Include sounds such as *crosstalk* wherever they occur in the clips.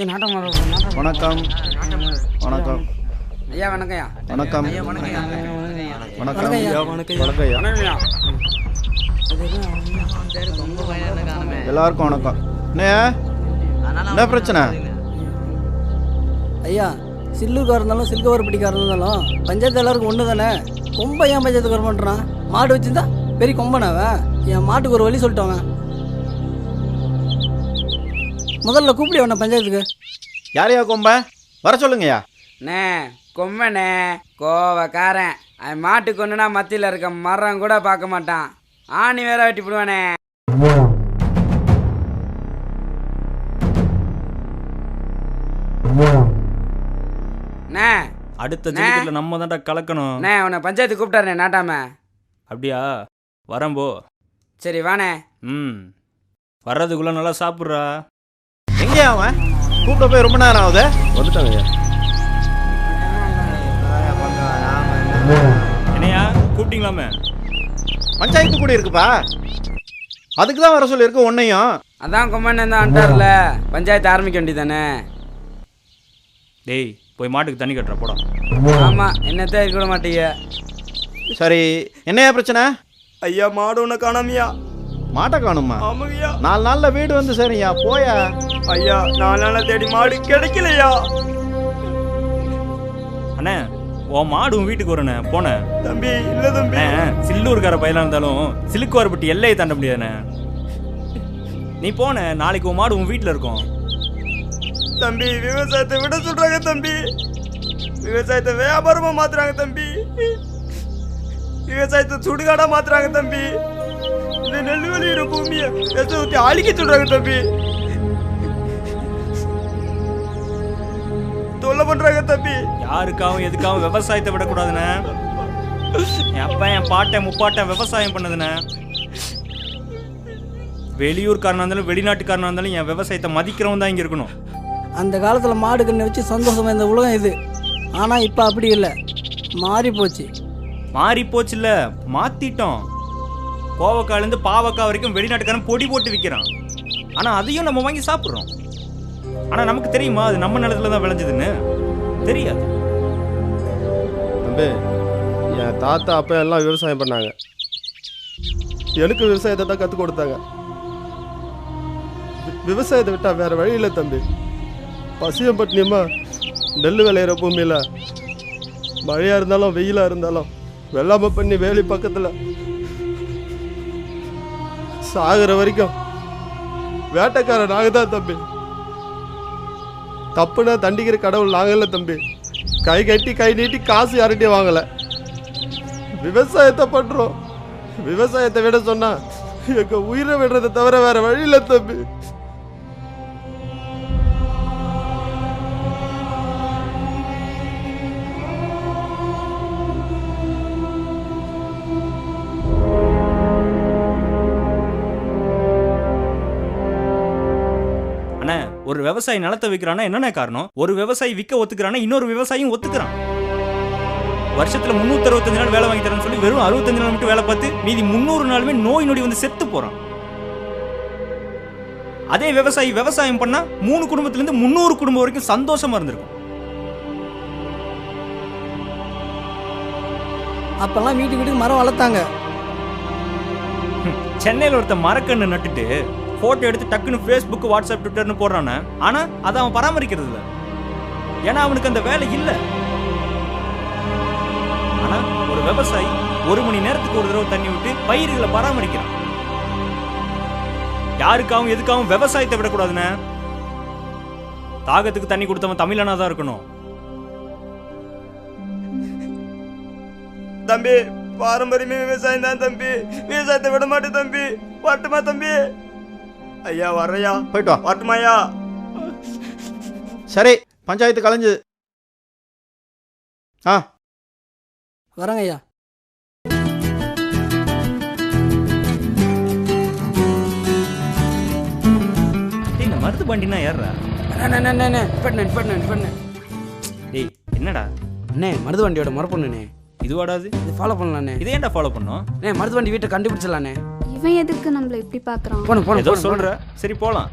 வணக்கம். வணக்கம். ஐயா வணக்கம்யா. வணக்கம். வணக்கம். ஐயா. வணக்கம் எல்லாருக்கும் வணக்கம். என்ன? என்ன பிரச்சனை? ஐயா சில்லுக்கார இருந்தாலும் சில்கவர் பிடிக்கார இருந்தாலும் பஞ்சாயத்து எல்லாருக்கும் ஒன்று தானே கொம்பை ஏன் பஞ்சாயத்துக்கு வர பண்ணுறான் மாடு வச்சிருந்தா பெரிய கொம்பனவன் என் மாட்டுக்கு ஒரு வழி சொல்லிட்டவன். முதல்ல கூப்பிடு அவனை பஞ்சாயத்துக்கு. யாரையா கொம்ப? வர சொல்லுங்கய்யா. அண்ணே கொம்மனே கோவக்காரன். அவன் மாட்டுக்கு ஒன்றுனா மத்தியில் இருக்க மரம் கூட பார்க்க மாட்டான். ஆணி வேற வெட்டி விடுவானே அண்ணே. அடுத்த ஜெயிக்கல நம்ம தான்டா கலக்கணும். அண்ணே உன்னை பஞ்சாயத்து கூப்பிட்டாருண்ணே நாட்டாம. அப்படியா? வரம்போ சரி வாண்ணே ம். வர்றதுக்குள்ள நல்லா சாப்பிட்றா. எங்கேயா அவன்? கூப்பிட போய் ரொம்ப நேரம் ஆகுது. வந்துட்டாங்க என்னையா கூப்பிட்டீங்களாமே? பஞ்சாயத்து கூட இருக்குப்பா. அதுக்கு தான் வர சொல்லியிருக்கு உன்னையும். அதான் கொம்மன் தான் வந்துட்டார்ல. பஞ்சாயத்து ஆரம்பிக்க வேண்டியதானே டேய் போய் மாட்டுக்கு தண்ணி கட்டுற போடா. ஆமா என்னத்த இருக்க மாட்டீங்க? சரி என்னையா பிரச்சனை? ஐயா மாடு ஒன்று காணாமையா. மாட்டை காணுமா? நாலு நாள்ல வீடு வந்து சரியா போயா. ஐயா நாலு நாளா தேடி மாடு கிடைக்கலையா? அண்ணே உன் மாடு உன் வீட்டுக்கு வரண்ணே போனேன் தம்பி இல்ல தம்பி. சில்லூர்கார பையலா இருந்தாலும் சிலுக்குவார்பட்டி எல்லையை தாண்ட முடியாதுண்ணே. நீ போன நாளைக்கு உன் மாடு உன் வீட்டில் இருக்கும். தம்பி விவசாயத்தை விட சொல்றாங்க தம்பி. விவசாயத்தை வியாபாரமா மாத்துறாங்க தம்பி. விவசாயத்தை சுடுகாடா மாத்துறாங்க தம்பி. இந்த நெல் வெளியிற பூமியை விஷத்தை ஊத்தி அழிக்க சொல்றாங்க தம்பி. தொல்லை பண்றாங்க தம்பி. யாருக்காகவும் எதுக்காகவும் விவசாயத்தை விடக்கூடாதுண்ணே. என் அப்பா என் பாட்டன் முப்பாட்டன் விவசாயம் பண்ணதுண்ணே. வெளியூர்காரனா இருந்தாலும் வெளிநாட்டுக்காரனா இருந்தாலும் என் விவசாயத்தை மதிக்கிறவன் தான் இங்கே இருக்கணும். அந்த காலத்தில் மாடு கண்ணை வச்சு சந்தோஷமா இந்த உலகம் இது. ஆனால் இப்போ அப்படி இல்லை. மாறி போச்சு. மாறி போச்சுல்ல மாத்திட்டோம். கோவக்காயிலேருந்து பாவக்காய் வரைக்கும் வெளிநாட்டுக்காரன் பொடி போட்டு விற்கிறான் ஆனால் அதையும் நம்ம வாங்கி சாப்பிட்றோம். ஆனால் நமக்கு தெரியுமா? அது நம்ம நிலத்துல தான் விளைஞ்சதுன்னு? தெரியாது. தம்பி என் தாத்தா அப்பா எல்லாம் விவசாயம் பண்ணாங்க. எனக்கு விவசாயத்தை தான் கற்றுக் கொடுத்தாங்க. விவசாயத்தை விட்டா வேற வழி இல்லை தம்பி. பசியம் பட்டினியமா? நெல் விளையிற பூமியில். மழையாக இருந்தாலும் வெயிலாக இருந்தாலும் வெள்ளாமை பண்ணி வேலி பக்கத்தில். சாகுற வரைக்கும் வேட்டைக்காரன் நாங்கள் தான் தம்பி. தப்புனா தண்டிக்கிற கடவுள் நாங்கள் இல்லை தம்பி. கை கட்டி கை நீட்டி காசு யார்கிட்டயும் வாங்கல. விவசாயத்தை பண்றோம். விவசாயத்தை விட சொன்னா எங்க உயிரை விடுறதை தவிர வேற வழி இல்லை தம்பி. ஒரு விவசாயி நிலத்தை விற்கிறான்னா என்னென்ன காரணம்? ஒரு விவசாயி விற்க ஒத்துக்கிறானா இன்னொரு விவசாயியும் ஒத்துக்கிறான். வருஷத்துல முந்நூற்றி அறுபத்தஞ்சு நாள் வேலை வாங்கி தரேன்னு சொல்லி வெறும் அறுபத்தஞ்சு நாள் மட்டும் வேலை பார்த்து மீதி முந்நூறு நாளுமே நோய் நொடி வந்து செத்து போறான். அதே விவசாயி விவசாயம் பண்ணா மூணு குடும்பத்துல இருந்து முந்நூறு குடும்பம் வரைக்கும் சந்தோஷமா இருந்திருக்கும். அப்போல்லாம் வீட்டுக்கு வீட்டுக்கு மரம் வளர்த்தாங்க. சென்னையில் ஒருத்தன் மரக்கண்ணு நட்டுட்டு போட்டோ எடுத்து டக்குன்னு ஃபேஸ்புக் வாட்ஸ்அப் ட்விட்டர்னு போடுறானே. ஆனால் அதை அவன் பராமரிக்கிறது இல்லை ஏன்னா அவனுக்கு அந்த வேலை இல்லை. ஆனால் ஒரு விவசாயி ஒரு மணி நேரத்துக்கு ஒரு தடவை தண்ணி விட்டு பயிர்களை பராமரிக்கிறான். யாருக்காகவும் எதுக்காகவும் விவசாயத்தை விடக்கூடாதுண்ணே. தாகத்துக்கு தண்ணி கொடுத்தவன் தமிழனா தான் இருக்கணும். தம்பி பாரம்பரியமே விவசாயம் தான் தம்பி. விவசாயத்தை விட மாட்டேன் தம்பி. பாட்டுமா தம்பி? ஐயா வர்றையா போயிட்டு வா. வரட்டுமாய்யா. சரி பஞ்சாயத்து கலைஞ்சது ஆ. வரங்க ஐயா இந்த மருது பண்டினா யாருடா அண்ணே அண்ணே, அண்ணே அண்ணே. பண்ணு பண்ணு பண்ணு டேய் என்னடா? அண்ணே மருது வண்டியோட முறப்பொண்ணுண்ணே இது வாடாது இது ஃபாலோ பண்ணலாண்ணே. இதை ஏன்டா ஃபாலோ பண்ணோம்? அண்ணே மருது வண்டி வீட்டை கண்டுபிடிச்சிடலாண்ணே. இவன் எதுக்கு நம்மள இப்படி பாக்குறான் போன போன ஏதோ சொல்ற. சரி போலாம்.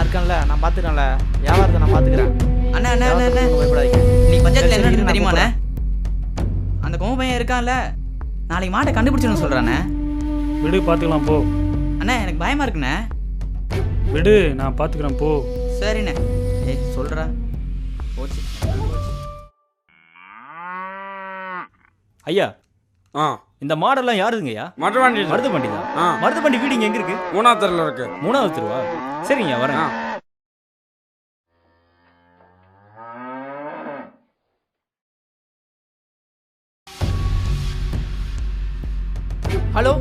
இருக்கேன்ல நான் பாத்துக்கேன்ல வியாபாரத்தை நான் பாத்துக்கிறேன் அண்ணா அண்ணா அண்ணா அண்ணா. நீ அந்த கோம இருக்கான்ல. நாளைக்கு மாட்டை கண்டுபிடிச்சணும்னு சொல்றானே. விடு பாத்துக்கலாம் போ. அண்ணா எனக்கு பயமா இருக்குண்ணே. விடு நான் பார்த்துக்கிறேன் போ. சரிண்ணே. ஏய் சொல்றா. போச்சு. ஐயா ஆ. இந்த மாடெல்லாம் யாருதுங்கய்யா மற்ற வண்டி மருது வண்டி தான் ஆ. மருது வண்டி வீடு இங்க எங்க இருக்கு? மூணாவது தெருல இருக்கு. மூணாவது தெருவா? சரிங்க வரேன். ஹலோ?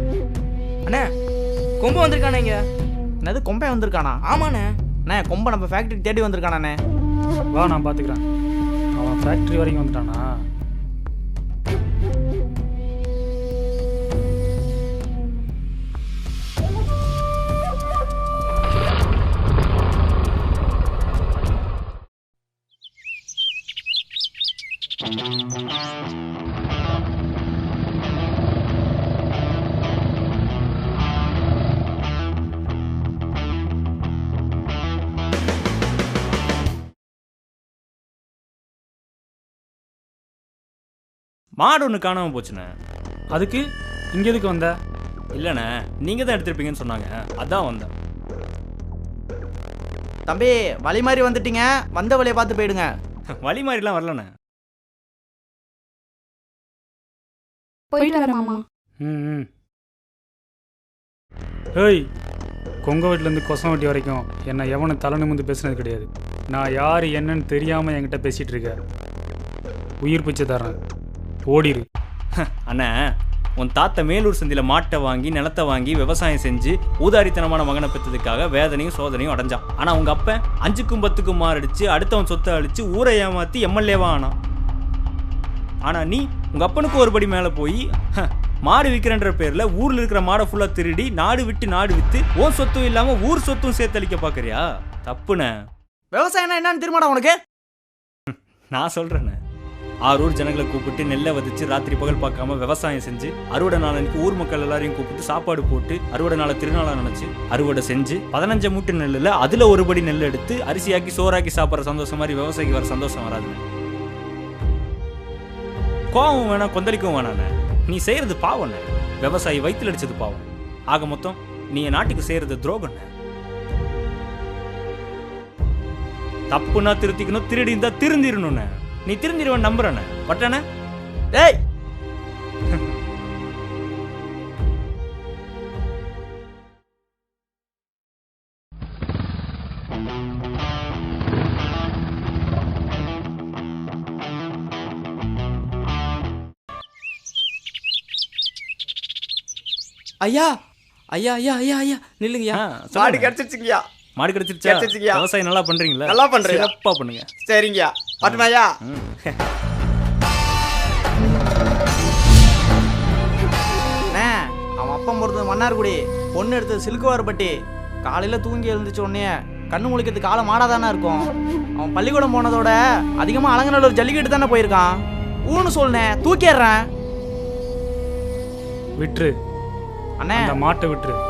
அண்ணா கொம்பு வந்திருக்கானே இங்க. என்னது கொம்பை வந்திருக்கானா? ஆமாண்ணே. அண்ணே கொம்பை நம்ம ஃபேக்டரி தேடி வந்திருக்கானே வா நான் பார்த்துக்கிறேன் அவன் ஃபேக்ட்ரி வரைக்கும் வந்துட்டானா? மாடு ஒன்று காணாம போச்சுண்ணே. அதுக்கு இங்கே எதுக்கு வந்த? இல்லைண்ணே நீங்க தான் எடுத்திருப்பீங்கன்னு சொன்னாங்க. அதான் வந்தேன். தம்பி வழி மாதிரி வந்துட்டீங்க. வந்த வழியை பார்த்து போயிடுங்க. *laughs* வழி மாதிரிலாம் வரலண்ணே. போயிட்டு வரேன் மாமா. ம் ம். ஏய் கொங்க வீட்டிலேருந்து கொசம் வெட்டி வரைக்கும் என்னை எவனும் தலை நிமிந்து பேசுனது கிடையாது. நான் யார் என்னன்னு தெரியாமல் என்கிட்ட பேசிகிட்டு இருக்க. உயிர் பிச்சை தரேன். ஓடிரு. அண்ணே உன் தாத்தா மேலூர் சந்தியில் மாட்டை வாங்கி நிலத்தை வாங்கி விவசாயம் செஞ்சு ஊதாரித்தனமான மகனை பெற்றதுக்காக வேதனையும் சோதனையும் அடைஞ்சான். ஆனா உங்க அப்பன் அஞ்சுக்கும் பத்துக்கும் மாரடிச்சு அடுத்தவன் சொத்தை அழிச்சு ஊரை ஏமாத்தி எம்எல்ஏவா ஆனான். ஆனா நீ உங்க அப்பனுக்கு ஒரு படி மேல போய் ஹ, மாடு விற்கிறன்ற பேர்ல ஊர்ல இருக்கிற மாடை ஃபுல்லா திருடி நாடு விட்டு நாடு வித்து உன் சொத்தும் இல்லாம ஊர் சொத்தும் சேர்த்தளிக்க பாக்குறியா? தப்புண்ணே. விவசாயம்னா என்னன்னு திரும்படா உனக்கு? நான் சொல்றேண்ணே. ஆறூர் ஜனங்களை கூப்பிட்டு நெல்லை வதச்சு ராத்திரி பகல் பார்க்காம விவசாயம் செஞ்சு அறுவடை நாளனுக்கு ஊர் மக்கள் எல்லாரையும் கூப்பிட்டு சாப்பாடு போட்டு அறுவடை நாளை திருநாளா நினைச்சு அறுவடை செஞ்சு பதினஞ்சு மூட்டை நெல்லுல அதுல ஒரு படி நெல் எடுத்து அரிசியாக்கி சோறாக்கி சாப்பிட்ற சந்தோஷம் மாதிரி விவசாயிக்கு வர சந்தோஷம் வராது கோவம் வேணாம் கொந்தளிக்கவும் வேணாண்ணே நீ செய்யறது பாவண்ணே விவசாயி வயிற்றுல அடிச்சது பாவம். ஆக மொத்தம் நீ என் நாட்டுக்கு செய்யறது துரோகண்ண தப்புனா திருத்திக்கணும் திருடி திருந்திரணும்ண்ணே நீ திருந்திருவன் நம்புறண்ணே பட்டண்ணே டேய்! ஐயா! ஐயா ஐயா ஐயா ஐயா! நில்லுங்கய்யா. மாடு. கிடைச்சிருச்சுங்கய்யா. மாடு கிடைச்சிருச்சா. விவசாயம் நல்லா பண்றீங்களா? நல்லா பண்றேன். சிறப்பா பண்ணுங்க. சரிங்கய்யா. அண்ணே அவன் அப்பன் பொறுத்தது மன்னார்குடி பொண்ணு எடுத்தது சிலுக்குவார்பட்டி காலையில் தூங்கி எழுந்துச்ச உடனே கண்ணு முழிக்கிறதுக்கு காலம் மாடாதானே இருக்கும். அவன் பள்ளிக்கூடம் போனதோட அதிகமாக அலங்கநல்லூர் ஜல்லிக்கட்டு தானே போயிருக்கான். ஊன்னு சொல்லுனே தூக்கிடுறேன். விட்டுரு. அண்ணே. அந்த மாட்டை விட்டுரு.